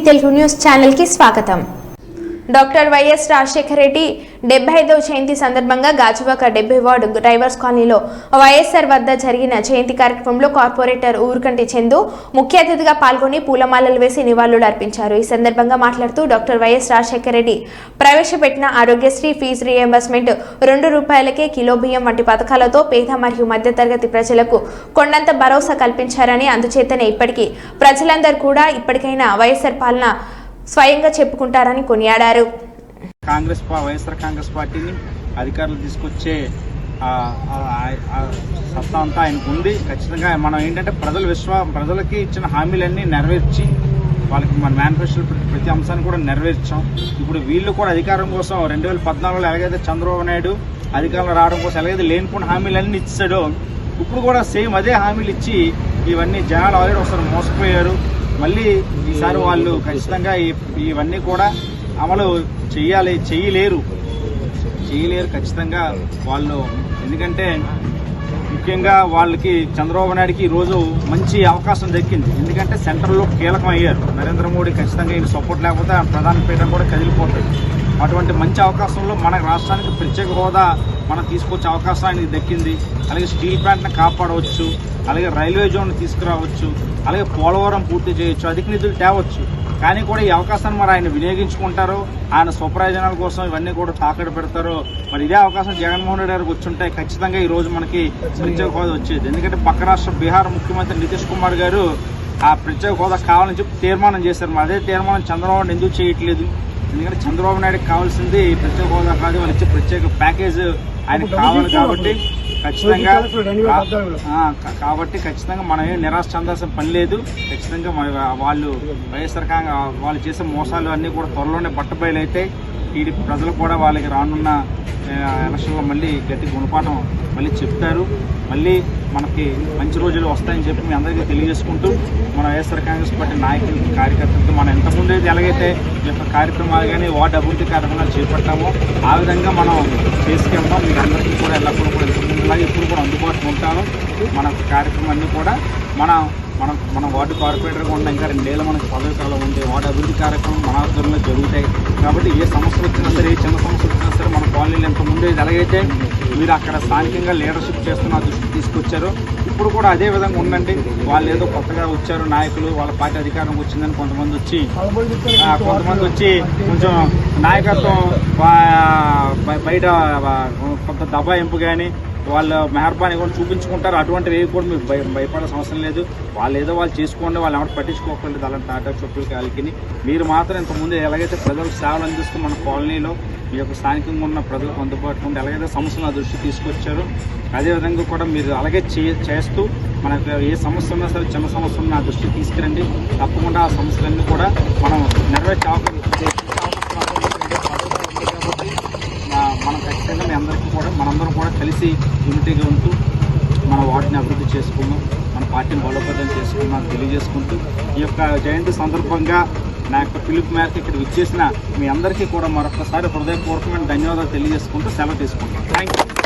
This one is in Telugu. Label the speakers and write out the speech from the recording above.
Speaker 1: తెలుగు న్యూస్ ఛానల్కి స్వాగతం డాక్టర్ వైఎస్ రాజశేఖర రెడ్డి డెబ్బై ఐదవ జయంతి సందర్భంగా గాజువాక డెబ్బై వార్డు డ్రైవర్స్ కాలనీలో వైఎస్ఆర్ వద్ద జరిగిన జయంతి కార్యక్రమంలో కార్పొరేటర్ ఊరుకంటి చందు ముఖ్య అతిథిగా పాల్గొని పూలమాలలు వేసి నివాళులు అర్పించారు. ఈ సందర్భంగా మాట్లాడుతూ డాక్టర్ వైఎస్ రాజశేఖర రెడ్డి ప్రవేశపెట్టిన ఆరోగ్యశ్రీ ఫీజు రియంబర్స్మెంట్ రెండు రూపాయలకే కిలో బియ్యం వంటి పథకాలతో పేద మరియు మధ్యతరగతి ప్రజలకు కొండంత భరోసా కల్పించారని అందుచేతనే ఇప్పటికీ ప్రజలందరూ కూడా ఇప్పటికైనా వైఎస్ఆర్ పాలన స్వయంగా చెప్పుకుంటారని కొనియాడారు.
Speaker 2: కాంగ్రెస్ వైఎస్ఆర్ కాంగ్రెస్ పార్టీని అధికారులు తీసుకొచ్చే సత్తా అంతా ఆయనకు ఉంది. ఖచ్చితంగా మనం ఏంటంటే ప్రజల విశ్వా ప్రజలకి ఇచ్చిన హామీలన్నీ నెరవేర్చి వాళ్ళకి మన మేనిఫెస్టో ప్రతి అంశాన్ని కూడా నెరవేర్చాం. ఇప్పుడు వీళ్ళు కూడా అధికారం కోసం రెండు వేల పద్నాలుగులో ఎలాగైతే చంద్రబాబు నాయుడు అధికారంలో రావడం కోసం ఎలాగైతే లేనిపోయిన హామీలన్నీ ఇచ్చాడో ఇప్పుడు కూడా సేమ్ అదే హామీలు ఇచ్చి ఇవన్నీ జనాలు ఆల్రెడీ ఒకసారి మోసపోయారు. మళ్ళీ ఈసారి వాళ్ళు ఖచ్చితంగా ఇవన్నీ కూడా అమలు చేయాలి చేయలేరు చేయలేరు ఖచ్చితంగా వాళ్ళు. ఎందుకంటే ముఖ్యంగా వాళ్ళకి చంద్రబాబు నాయుడుకి ఈరోజు మంచి అవకాశం దక్కింది. ఎందుకంటే సెంటర్లో కీలకం అయ్యారు నరేంద్ర మోడీ ఖచ్చితంగా ఈయన సపోర్ట్ లేకపోతే ప్రధాన పీఠం కూడా కదిలిపోతుంది. అటువంటి మంచి అవకాశంలో మన రాష్ట్రానికి ప్రత్యేక హోదా మనం తీసుకొచ్చే అవకాశం దక్కింది. అలాగే స్టీల్ ప్లాంట్ని కాపాడవచ్చు. అలాగే రైల్వే జోన్ తీసుకురావచ్చు. అలాగే పోలవరం పూర్తి చేయొచ్చు. అధిక నిధులు తేవచ్చు. కానీ కూడా ఈ అవకాశాన్ని మరి ఆయన వినియోగించుకుంటారో ఆయన స్వప్రయోజనాల కోసం ఇవన్నీ కూడా తాకట్టు పెడతారో మరి ఇదే అవకాశం జగన్మోహన్ రెడ్డి గారికి వచ్చుంటే ఖచ్చితంగా ఈరోజు మనకి ప్రత్యేక హోదా వచ్చేది. ఎందుకంటే పక్క రాష్ట్ర బీహార్ ముఖ్యమంత్రి నితీష్ కుమార్ గారు ఆ ప్రత్యేక హోదా కావాలని చెప్పి తీర్మానం చేశారు. మరి అదే తీర్మానం చంద్రబాబు నాయుడు ఎందుకు చేయట్లేదు? ఎందుకంటే చంద్రబాబు నాయుడుకి కావాల్సింది ప్రత్యేక హోదా కాదు వాళ్ళు ఇచ్చే ప్రత్యేక ప్యాకేజ్ ఆయనకు కావాలి కాబట్టి ఖచ్చితంగా కాబట్టి ఖచ్చితంగా మనం ఏం నిరాశ చెందాల్సిన పని లేదు. ఖచ్చితంగా వాళ్ళు వైఎస్ఆర్ కాంగ్రెస్ వాళ్ళు చేసే మోసాలు అన్నీ కూడా త్వరలోనే బట్టబయలైతే టీడీపీ ప్రజలు కూడా వాళ్ళకి రానున్న ఎలక్షన్లో మళ్ళీ గట్టి గుణపాఠం మళ్ళీ చెప్తారు. మళ్ళీ మనకి మంచి రోజులు వస్తాయని చెప్పి మీ అందరికీ తెలియజేసుకుంటూ మన వైఎస్ఆర్ కాంగ్రెస్ పార్టీ నాయకులకి కార్యకర్తలకి మనం ఇంతకుముందు అయితే ఎలాగైతే యొక్క కార్యక్రమాలు కానీ వార్డు అభివృద్ధి కార్యక్రమాలు చేపట్టామో ఆ విధంగా మనం చేసుకెళ్తాం. మీ అందరికీ కూడా ఎల్లప్పుడూ కూడా ఇంతకుముందులాగా ఎప్పుడు కూడా అందుబాటులో ఉంటాను. మన కార్యక్రమం అన్నీ కూడా మన మనం మన వార్డు కార్పొరేటర్గా ఉన్న ఇంకా రెండేళ్ళు మనకు పదవి కాలం ఉంది. వార్డు అభివృద్ధి కార్యక్రమం మన ఆధ్వర్యంలో జరుగుతాయి. కాబట్టి ఏ సమస్యలు వచ్చినా సరే ఏ చిన్న సమస్య వచ్చినా సరే మన కాలనీలు ఎంత ముందే ఎలాగైతే మీరు అక్కడ స్థానికంగా లీడర్షిప్ చేస్తున్న దృష్టికి తీసుకొచ్చారు. ఇప్పుడు కూడా అదే విధంగా ఉండండి వాళ్ళు ఏదో కొత్తగా వచ్చారు నాయకులు వాళ్ళ పార్టీ అధికారం వచ్చిందని కొంతమంది వచ్చి కొంతమంది వచ్చి కొంచెం నాయకత్వం బయట కొంత దబాయింపు కానీ వాళ్ళ మెహర్బానీ కూడా చూపించుకుంటారు. అటువంటివి ఏవి కూడా మీరు భయ భయపడాల్సిన అవసరం లేదు. వాళ్ళు ఏదో వాళ్ళు చేసుకోండి వాళ్ళు ఎవరు పట్టించుకోకలేదు అలాంటి టాటా చెప్పులకి కాలికి మీరు మాత్రం ఇంతకుముందు ఎలాగైతే ప్రజలకు సేవలు అందిస్తూ మన కాలనీలో మీ యొక్క స్థానికంగా ఉన్న ప్రజలకు అందుబాటులో ఉండి ఎలాగైతే సమస్యలు నా దృష్టి తీసుకొచ్చారో అదేవిధంగా కూడా మీరు అలాగే చే- చేస్తూ మనకు ఏ సమస్య ఉన్నా సరే చిన్న సమస్య ఉన్నా నా దృష్టికి తీసుకురండి. తప్పకుండా ఆ సమస్యలన్నీ కూడా మనం నెరవేర్చే అవకాశం మా- మనం ఖచ్చితంగా మీ అందరికీ కూడా మనందరం కూడా కలిసి యూనిటీగా ఉంటూ మన వార్డుని అభివృద్ధి చేసుకున్నాం మన పార్టీని బలోపేతం చేసుకున్నాం తెలియజేసుకుంటూ ఈ యొక్క జయంతి సందర్భంగా నా యొక్క పిలుపు మేరకు ఇక్కడ విచ్చేసిన మీ అందరికీ కూడా మరొకసారి హృదయపూర్వకమైన ధన్యవాదాలు తెలియజేసుకుంటూ సెలవు తీసుకుంటాం థ్యాంక్ యూ